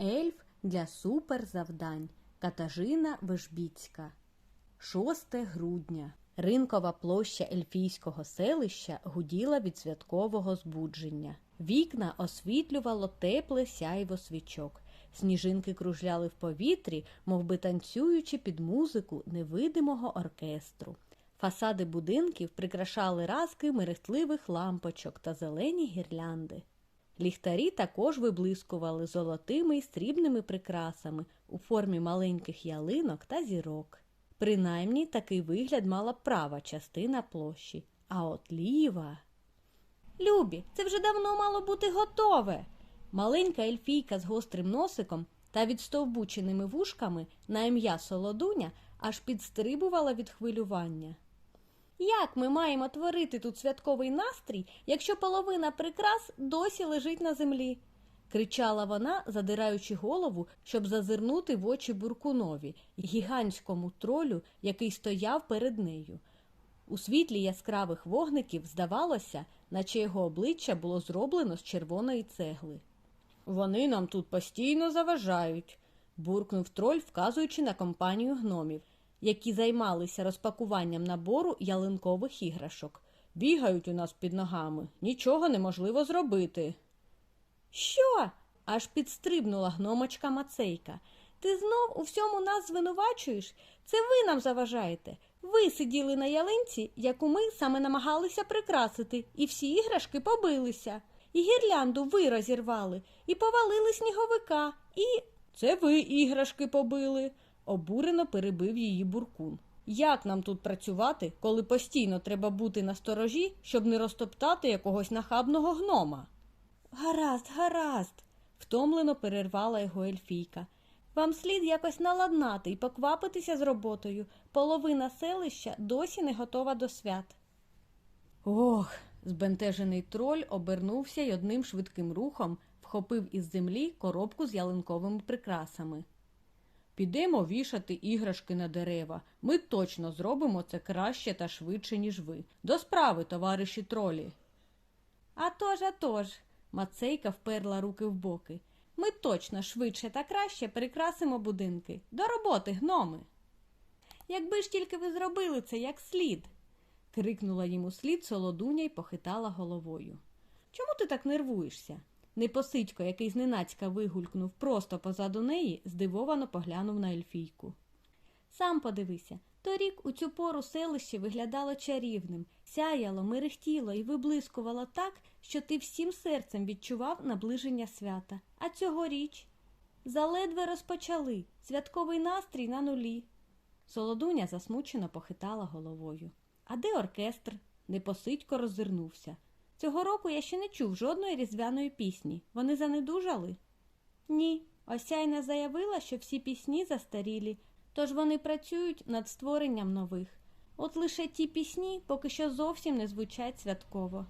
Ельф для суперзавдань Катажина Вежбіцька. 6 грудня. Ринкова площа ельфійського селища гуділа від святкового збудження. Вікна освітлювало тепле сяйво свічок. Сніжинки кружляли в повітрі, мов би танцюючи під музику невидимого оркестру. Фасади будинків прикрашали разки мерехтливих лампочок та зелені гірлянди. Ліхтарі також виблискували золотими й срібними прикрасами у формі маленьких ялинок та зірок. Принаймні такий вигляд мала права частина площі, а от ліва. Любі, це вже давно мало бути готове. Маленька ельфійка з гострим носиком та відстовбученими вушками на ім'я Солодуня аж підстрибувала від хвилювання. Як ми маємо творити тут святковий настрій, якщо половина прикрас досі лежить на землі? кричала вона, задираючи голову, щоб зазирнути в очі буркунові, гігантському тролю, який стояв перед нею. У світлі яскравих вогників здавалося, наче його обличчя було зроблено з червоної цегли. Вони нам тут постійно заважають, буркнув троль, вказуючи на компанію гномів, які займалися розпакуванням набору ялинкових іграшок. Бігають у нас під ногами, нічого неможливо зробити. Що? аж підстрибнула гномочка Мацейка. Ти знов у всьому нас звинувачуєш? Це ви нам заважаєте. Ви сиділи на ялинці, яку ми саме намагалися прикрасити, і всі іграшки побилися. І гірлянду ви розірвали, і повалили сніговика, і. Це ви іграшки побили, обурено перебив її буркун. Як нам тут працювати, коли постійно треба бути на сторожі, щоб не розтоптати якогось нахабного гнома? Гаразд, гаразд, втомлено перервала його ельфійка. Вам слід якось наладнати і поквапитися з роботою. Половина селища досі не готова до свят. Ох, збентежений троль обернувся й одним швидким рухом вхопив із землі коробку з ялинковими прикрасами. Підемо вішати іграшки на дерева. Ми точно зробимо це краще та швидше, ніж ви. До справи, товариші тролі. А тож, а тож, Мацейка вперла руки в боки. Ми точно швидше та краще прикрасимо будинки. До роботи, гноми. Якби ж тільки ви зробили це як слід, крикнула йому слід солодуня й похитала головою. Чому ти так нервуєшся? Непосидько, який зненацька вигулькнув просто позаду неї, здивовано поглянув на ельфійку. Сам подивися, торік у цю пору селище виглядало чарівним, сяяло, мерехтіло і виблискувало так, що ти всім серцем відчував наближення свята. А цьогоріч заледве розпочали святковий настрій на нулі. Солодуня засмучено похитала головою. А де оркестр? Непосидько роззирнувся. Цього року я ще не чув жодної різдвяної пісні. Вони занедужали? Ні. Осяйна заявила, що всі пісні застарілі, тож вони працюють над створенням нових. От лише ті пісні поки що зовсім не звучать святково.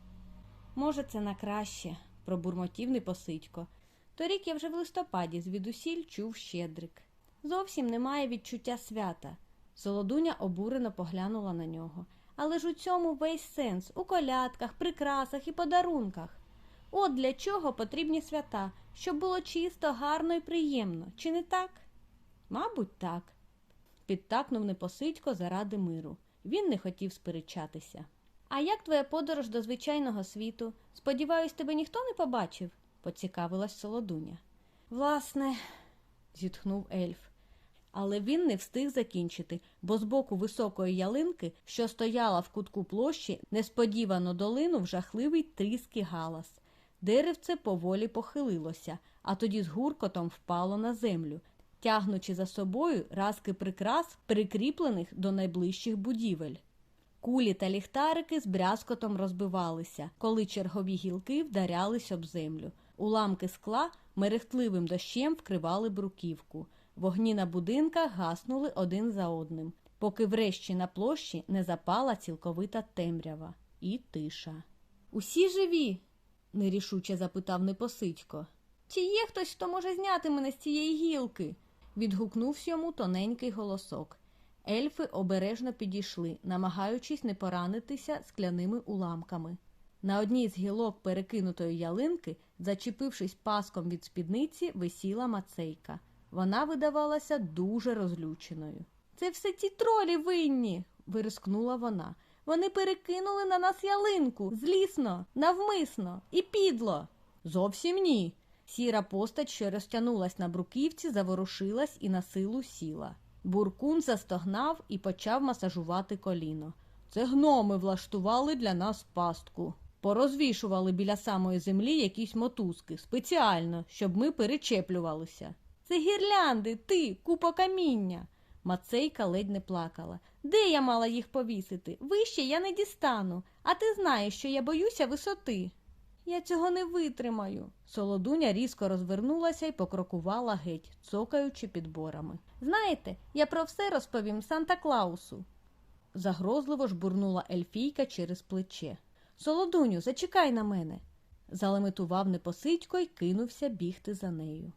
Може, це на краще, пробурмотів непосидько. Торік я вже в листопаді звідусіль чув щедрик. Зовсім немає відчуття свята. Солодуня обурено поглянула на нього. Але ж у цьому весь сенс у колядках, прикрасах і подарунках. От для чого потрібні свята, щоб було чисто, гарно і приємно, чи не так? Мабуть, так. Підтакнув непосидько заради миру. Він не хотів сперечатися. А як твоя подорож до звичайного світу? Сподіваюсь, тебе ніхто не побачив? поцікавилась солодуня. Власне, зітхнув ельф. Але він не встиг закінчити, бо з боку високої ялинки, що стояла в кутку площі, несподівано долинув жахливий тріски галас. Деревце поволі похилилося, а тоді з гуркотом впало на землю, тягнучи за собою разки прикрас, прикріплених до найближчих будівель. Кулі та ліхтарики з брязкотом розбивалися, коли чергові гілки вдарялись об землю. Уламки скла мерехтливим дощем вкривали бруківку. Вогні на будинках гаснули один за одним, поки врешті на площі не запала цілковита темрява і тиша. Усі живі? нерішуче запитав непосидько. Чи є хтось, хто може зняти мене з цієї гілки? відгукнувся йому тоненький голосок. Ельфи обережно підійшли, намагаючись не поранитися скляними уламками. На одній з гілок перекинутої ялинки Зачепившись паском від спідниці, висіла мацейка. Вона видавалася дуже розлюченою. Це все ті тролі винні, вирискнула вона. Вони перекинули на нас ялинку злісно, навмисно і підло. Зовсім ні. Сіра постать, що розтягнулась на бруківці, заворушилась і на силу сіла. Буркун застогнав і почав масажувати коліно. Це гноми влаштували для нас пастку. Порозвішували біля самої землі якісь мотузки спеціально, щоб ми перечеплювалися. Це гірлянди, ти, купа каміння. Мацейка ледь не плакала. Де я мала їх повісити? Вище я не дістану, а ти знаєш, що я боюся висоти. Я цього не витримаю. Солодуня різко розвернулася і покрокувала геть, цокаючи підборами. Знаєте, я про все розповім Санта Клаусу. Загрозливо жбурнула ельфійка через плече. Солодуню, зачекай на мене. Залеметував непосидько й кинувся бігти за нею.